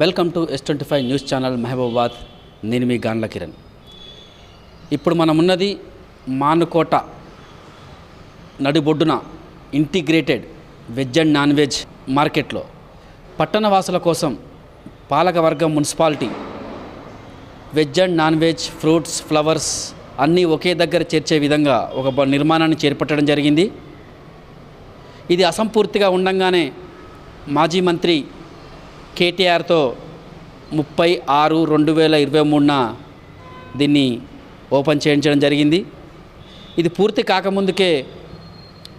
Welcome to S twenty five news channel Mahabubabad. నేను మీ గాండ్ల కిరణ్. ఇప్పుడు మనం ఉన్నది మానుకోట నడిబొడ్డున integrated veg and non veg మార్కెట్లో. పట్టణ వాసుల కోసం పాలకవర్గం municipality veg and non veg fruits flowers అన్నీ ఒకే దగ్గర చేర్చే విధంగా ఒక నిర్మాణాన్ని చేపట్టడం జరిగింది. ఇది అసంపూర్తిగా ఉండంగానే మాజీ మంత్రి కేటీఆర్తో ముప్పై ఆరు రెండు వేల ఇరవై మూడున దీన్ని ఓపెన్ చేయించడం జరిగింది. ఇది పూర్తి కాకముందుకే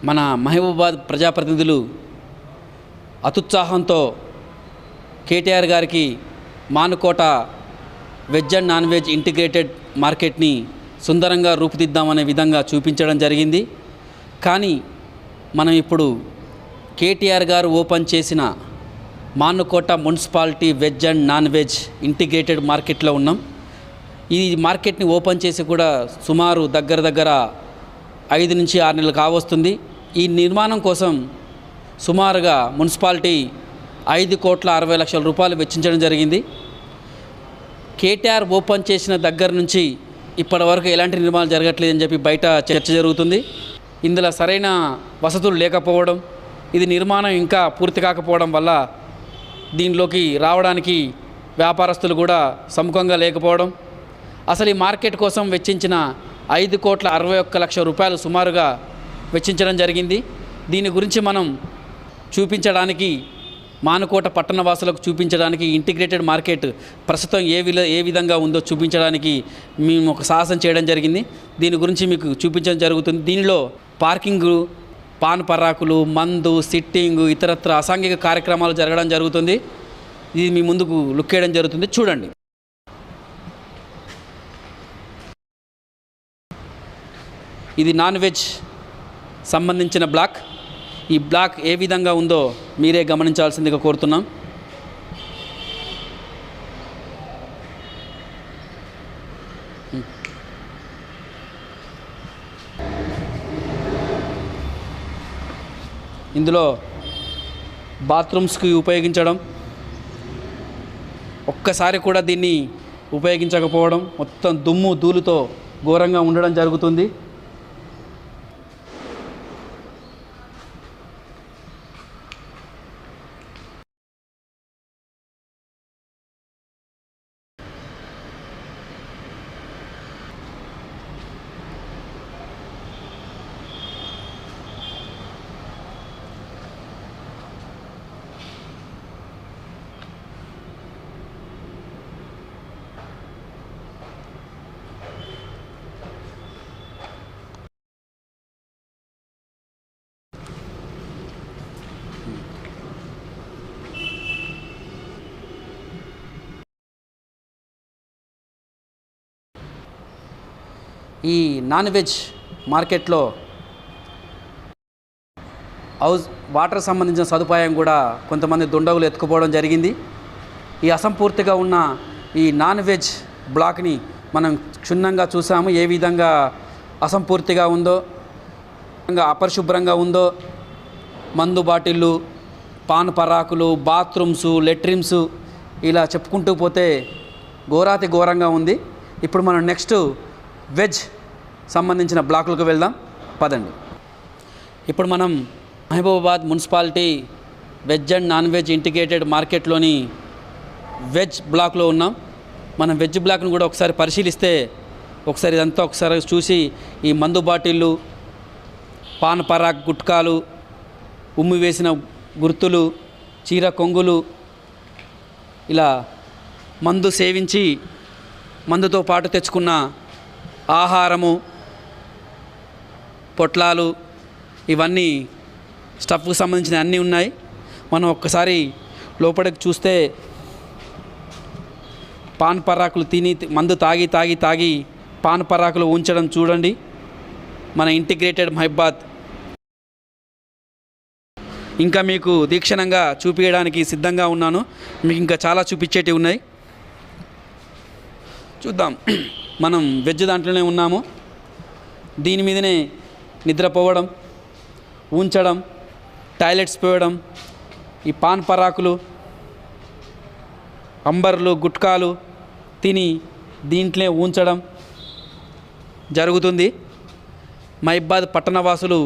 మన మహబూబాద్ ప్రజాప్రతినిధులు అతుత్సాహంతో కేటీఆర్ గారికి Manukota veg and non veg integrated మార్కెట్ని సుందరంగా రూపుదిద్దామనే విధంగా చూపించడం జరిగింది. కానీ మనం ఇప్పుడు కేటీఆర్ గారు ఓపెన్ చేసిన Manukota municipality veg and non veg integrated మార్కెట్లో ఉన్నాం. ఈ మార్కెట్ని ఓపెన్ చేసి కూడా సుమారు దగ్గర దగ్గర ఐదు నుంచి ఆరు నెలలు కావస్తుంది. ఈ నిర్మాణం కోసం సుమారుగా మున్సిపాలిటీ ఐదు కోట్ల అరవై లక్షల రూపాయలు వెచ్చించడం జరిగింది. కేటీఆర్ ఓపెన్ చేసిన దగ్గర నుంచి ఇప్పటి వరకు ఎలాంటి నిర్మాణం జరగట్లేదని చెప్పి బయట చర్చ జరుగుతుంది. ఇందులో సరైన వసతులు లేకపోవడం ఇది నిర్మాణం ఇంకా పూర్తి కాకపోవడం వల్ల దీనిలోకి రావడానికి వ్యాపారస్తులు కూడా సముఖంగా లేకపోవడం అసలు ఈ మార్కెట్ కోసం వెచ్చించిన ఐదు కోట్ల అరవై ఒక్క లక్ష రూపాయలు సుమారుగా వెచ్చించడం జరిగింది. దీని గురించి మనం చూపించడానికి మానుకోట పట్టణ వాసులకు చూపించడానికి ఇంటిగ్రేటెడ్ మార్కెట్ ప్రస్తుతం ఏ విల ఏ విధంగా ఉందో చూపించడానికి మేము ఒక సాహసం చేయడం జరిగింది. దీని గురించి మీకు చూపించడం జరుగుతుంది. దీనిలో పార్కింగ్ పాన్ పరాకులు మందు సిట్టింగ్ ఇతరత్ర అసాంఘిక కార్యక్రమాలు జరగడం జరుగుతుంది. ఇది మీ ముందుకు లుక్ వేయడం జరుగుతుంది. చూడండి. ఇది నాన్ వెజ్ సంబంధించిన బ్లాక్. ఈ బ్లాక్ ఏ విధంగా ఉందో మీరే గమనించాల్సిందిగా కోరుతున్నాం. ఇందులో బాత్రూమ్స్కి ఉపయోగించడం ఒక్కసారి కూడా దీన్ని ఉపయోగించకపోవడం మొత్తం దుమ్ము ధూళితో ఘోరంగా ఉండడం జరుగుతుంది. ఈ నాన్ వెజ్ మార్కెట్లో హౌస్ వాటర్ సంబంధించిన సదుపాయం కూడా కొంతమంది దుండగులు ఎత్తుకుపోవడం జరిగింది. ఈ అసంపూర్తిగా ఉన్న ఈ నాన్ వెజ్ బ్లాక్ని మనం క్షుణ్ణంగా చూసాము. ఏ విధంగా అసంపూర్తిగా ఉందో అపరిశుభ్రంగా ఉందో మందు బాటిళ్ళు పాన్ పరాకులు బాత్రూమ్స్ లెట్రిన్స్ ఇలా చెప్పుకుంటూ పోతే ఘోరాతి ఘోరంగా ఉంది. ఇప్పుడు మనం నెక్స్ట్ వెజ్ సంబంధించిన బ్లాకులకు వెళ్దాం. పదండి. ఇప్పుడు మనం Mahabubabad municipality veg and non veg integrated మార్కెట్లోని veg బ్లాక్లో ఉన్నాం. మనం వెజ్ బ్లాక్ను కూడా ఒకసారి పరిశీలిస్తే ఒకసారి ఇదంతా ఒకసారి చూసి ఈ మందు బాటిళ్ళు పాన్ పరాక్ గుట్కాలు ఉమ్మి వేసిన గుర్తులు చీర కొంగులు ఇలా మందు సేవించి మందుతో పాటు తెచ్చుకున్న ఆహారము పొట్లాలు ఇవన్నీ స్టఫ్కు సంబంధించిన అన్నీ ఉన్నాయి. మనం ఒక్కసారి లోపలికి చూస్తే పాన్ పరాకులు తిని మందు తాగి తాగి తాగి పాన్ పరాకులు ఉంచడం చూడండి. మన ఇంటిగ్రేటెడ్ మహిబాద్ ఇంకా మీకు దీక్షణంగా చూపించడానికి సిద్ధంగా ఉన్నాను. మీకు ఇంకా చాలా చూపించేటివి ఉన్నాయి. చూద్దాం. మనం వెజ్ దాంట్లోనే ఉన్నాము. దీని మీదనే నిద్రపోవడం ఉంచడం టాయిలెట్స్ పోయడం ఈ పాన్ పరాకులు అంబర్లు గుట్కాలు తిని దీంట్లో ఉంచడం జరుగుతుంది. మైబాద్ పట్టణవాసులు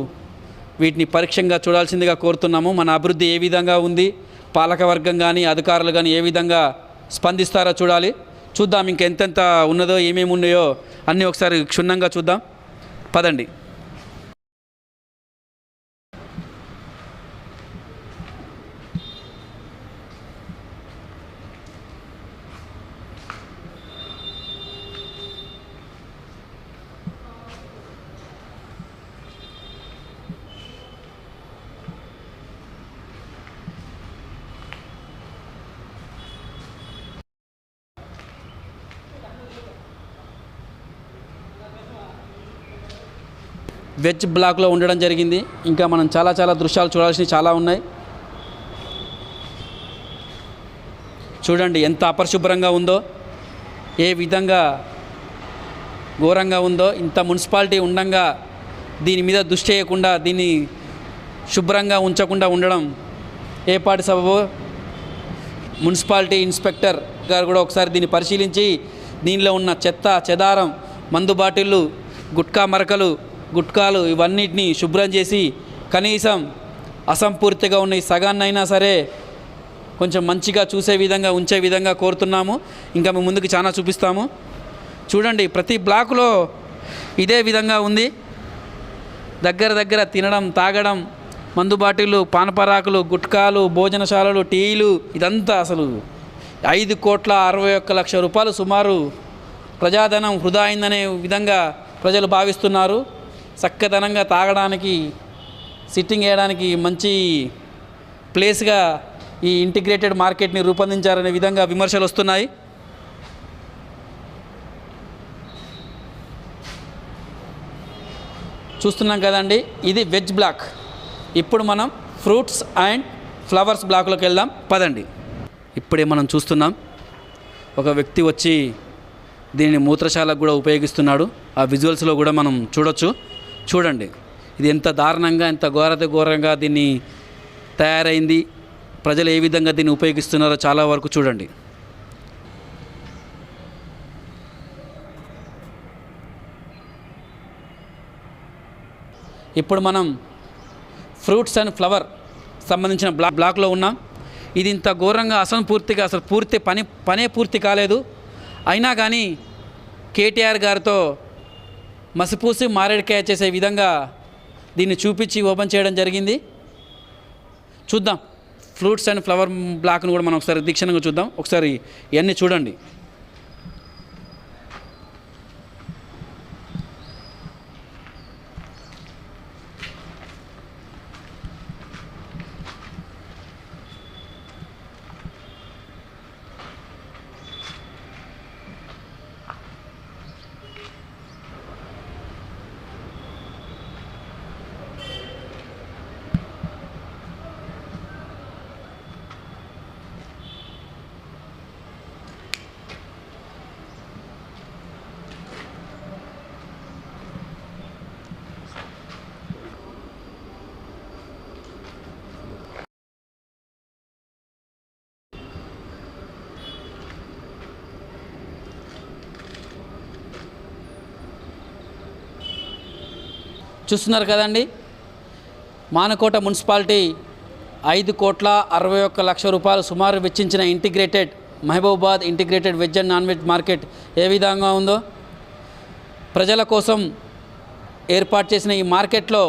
వీటిని పరీక్షంగా చూడాల్సిందిగా కోరుతున్నాము. మన అభివృద్ధి ఏ విధంగా ఉంది? పాలకవర్గం కానీ అధికారులు కానీ ఏ విధంగా స్పందిస్తారో చూడాలి. చూద్దాం ఇంకెంతెంత ఉన్నదో ఏమేమి ఉన్నాయో అన్నీ ఒకసారి క్షుణ్ణంగా చూద్దాం. పదండి. వెజ్ బ్లాక్లో ఉండడం జరిగింది. ఇంకా మనం చాలా చాలా దృశ్యాలు చూడాల్సినవి చాలా ఉన్నాయి. చూడండి ఎంత అపరిశుభ్రంగా ఉందో ఏ విధంగా ఘోరంగా ఉందో ఇంత మున్సిపాలిటీ ఉండంగా దీని మీద దృష్టి చేయకుండా దీన్ని శుభ్రంగా ఉంచకుండా ఉండడం. ఏ పాటి మున్సిపాలిటీ ఇన్స్పెక్టర్ గారు కూడా ఒకసారి దీన్ని పరిశీలించి దీనిలో ఉన్న చెత్త చెదారం మందు బాటిళ్ళు గుట్కా మరకలు గుట్కాలు ఇవన్నిటిని శుభ్రం చేసి కనీసం అసంపూర్తిగా ఉన్న ఈ సగాన్నైనా సరే కొంచెం మంచిగా చూసే విధంగా ఉంచే విధంగా కోరుతున్నాము. ఇంకా మేము ముందుకు చాలా చూపిస్తాము. చూడండి ప్రతి బ్లాకులో ఇదే విధంగా ఉంది. దగ్గర దగ్గర తినడం తాగడం మందు బాటిళ్ళు పానపరాకులు గుట్కాలు భోజనశాలలు టీలు ఇదంతా అసలు ఐదు కోట్ల అరవై ఒక్క లక్ష రూపాయలు సుమారు ప్రజాధనం వృధా అయిందనే విధంగా ప్రజలు భావిస్తున్నారు. చక్కదనంగా తాగడానికి సిట్టింగ్ వేయడానికి మంచి ప్లేస్గా ఈ ఇంటిగ్రేటెడ్ మార్కెట్ని రూపొందించారనే విధంగా విమర్శలు వస్తున్నాయి. చూస్తున్నాం కదండి ఇది వెజ్ బ్లాక్ ఇప్పుడు మనం ఫ్రూట్స్ అండ్ ఫ్లవర్స్ బ్లాక్లోకి వెళ్దాం. పదండి. ఇప్పుడే మనం చూస్తున్నాం ఒక వ్యక్తి వచ్చి దీనిని మూత్రశాలకు కూడా ఉపయోగిస్తున్నాడు. ఆ విజువల్స్లో కూడా మనం చూడొచ్చు. చూడండి ఇది ఎంత దారుణంగా ఎంత ఘోరత ఘోరంగా దీన్ని తయారైంది ప్రజలు ఏ విధంగా దీన్ని ఉపయోగిస్తున్నారో చాలా వరకు చూడండి. ఇప్పుడు మనం ఫ్రూట్స్ అండ్ ఫ్లవర్ సంబంధించిన బ్లా బ్లాక్లో ఉన్నాం. ఇది ఇంత ఘోరంగా అసలు పూర్తిగా అసలు పూర్తి పని పనే పూర్తి కాలేదు. అయినా కానీ కేటీఆర్ గారితో మసిపూసి మారేడుకాయ చేసే విధంగా దీన్ని చూపించి ఓపెన్ చేయడం జరిగింది. చూద్దాం. ఫ్రూట్స్ అండ్ ఫ్లవర్ బ్లాక్ను కూడా మనం ఒకసారి దీక్షణంగా చూద్దాం. ఒకసారి ఇవన్నీ చూడండి. చూస్తున్నారు కదండి? మానకోట మున్సిపాలిటీ ఐదు కోట్ల అరవై ఒక్క లక్ష రూపాయలు సుమారు వెచ్చించిన integrated Mahabubabad integrated veg and non veg market ఏ విధంగా ఉందో? ప్రజల కోసం ఏర్పాటు చేసిన ఈ మార్కెట్లో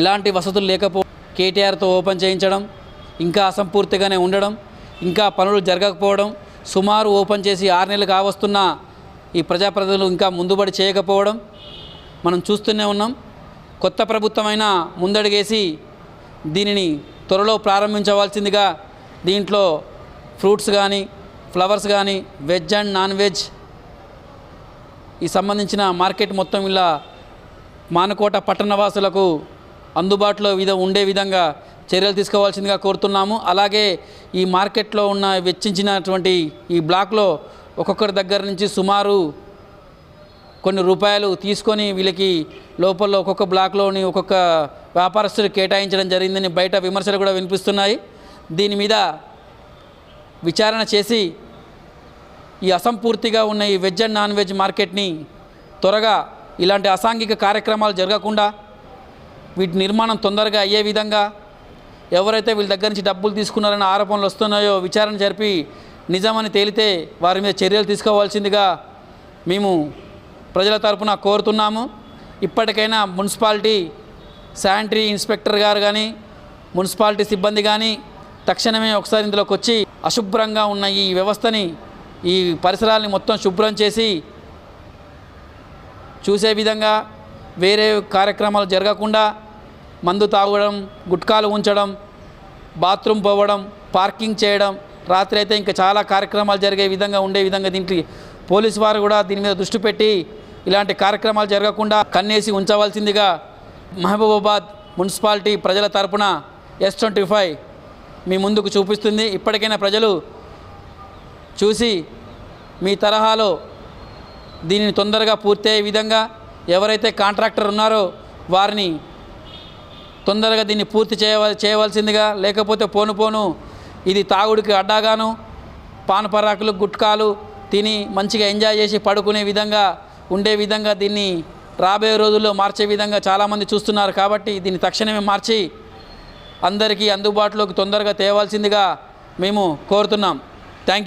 ఎలాంటి వసతులు లేకపో కేటీఆర్తో ఓపెన్ చేయించడం ఇంకా అసంపూర్తిగానే ఉండడం ఇంకా పనులు జరగకపోవడం సుమారు ఓపెన్ చేసి ఆరు నెలలు కావస్తున్న ఈ ప్రజాప్రతినిధులు ఇంకా ముందుబడి చేయకపోవడం మనం చూస్తూనే ఉన్నాం. కొత్త ప్రభుత్వమైనా ముందడుగేసి దీనిని త్వరలో ప్రారంభించవలసిందిగా దీంట్లో ఫ్రూట్స్ కానీ ఫ్లవర్స్ కానీ వెజ్ అండ్ నాన్ వెజ్ ఈ సంబంధించిన మార్కెట్ మొత్తం ఇలా మానకోట పట్టణవాసులకు అందుబాటులో విధ ఉండే విధంగా చర్యలు తీసుకోవాల్సిందిగా కోరుతున్నాము. అలాగే ఈ మార్కెట్లో ఉన్న వెచ్చించినటువంటి ఈ బ్లాక్లో ఒక్కొక్కరి దగ్గర నుంచి సుమారు కొన్ని రూపాయలు తీసుకొని వీళ్ళకి లోపల ఒక్కొక్క బ్లాక్లోని ఒక్కొక్క వ్యాపారస్తులు కేటాయించడం జరిగిందని బయట విమర్శలు కూడా వినిపిస్తున్నాయి. దీని మీద విచారణ చేసి ఈ అసంపూర్తిగా ఉన్న ఈ వెజ్ అండ్ నాన్ వెజ్ మార్కెట్ని త్వరగా ఇలాంటి అసాంఘిక కార్యక్రమాలు జరగకుండా వీటి నిర్మాణం తొందరగా అయ్యే విధంగా ఎవరైతే వీళ్ళ దగ్గర నుంచి డబ్బులు తీసుకున్నారనే ఆరోపణలు వస్తున్నాయో విచారణ జరిపి నిజమని తేలితే వారి మీద చర్యలు తీసుకోవాల్సిందిగా మేము ప్రజల తరపున కోరుతున్నాము. ఇప్పటికైనా మున్సిపాలిటీ శానిటరీ ఇన్స్పెక్టర్ గారు కానీ మున్సిపాలిటీ సిబ్బంది కానీ తక్షణమే ఒకసారి ఇందులోకి వచ్చి అశుభ్రంగా ఉన్న ఈ వ్యవస్థని ఈ పరిసరాల్ని మొత్తం శుభ్రం చేసి చూసే విధంగా వేరే కార్యక్రమాలు జరగకుండా మందు తాగడం గుట్కాలు ఉంచడం బాత్రూమ్ పోవడం పార్కింగ్ చేయడం రాత్రి అయితే ఇంకా చాలా కార్యక్రమాలు జరిగే విధంగా ఉండే విధంగా దీంట్లో పోలీసు వారు కూడా దీని మీద దృష్టి పెట్టి ఇలాంటి కార్యక్రమాలు జరగకుండా కన్నేసి ఉంచవలసిందిగా మహబూబాబాద్ మున్సిపాలిటీ ప్రజల తరపున ఎస్ ట్వంటీ ఫైవ్ మీ ముందుకు చూపిస్తుంది. ఇప్పటికైనా ప్రజలు చూసి మీ తరహాలో దీనిని తొందరగా పూర్తయ్యే విధంగా ఎవరైతే కాంట్రాక్టర్ ఉన్నారో వారిని తొందరగా దీన్ని పూర్తి చేయవల చేయవలసిందిగా లేకపోతే పోను పోను ఇది తాగుడికి అడ్డాగాను పాన్ పరాకులు గుట్కాలు తిని మంచిగా ఎంజాయ్ చేసి పడుకునే విధంగా ఉండే విధంగా దీన్ని రాబోయే రోజుల్లో మార్చే విధంగా చాలామంది చూస్తున్నారు కాబట్టి దీన్ని తక్షణమే మార్చి అందరికీ అందుబాటులోకి తొందరగా తేవాల్సిందిగా మేము కోరుతున్నాం. Thank you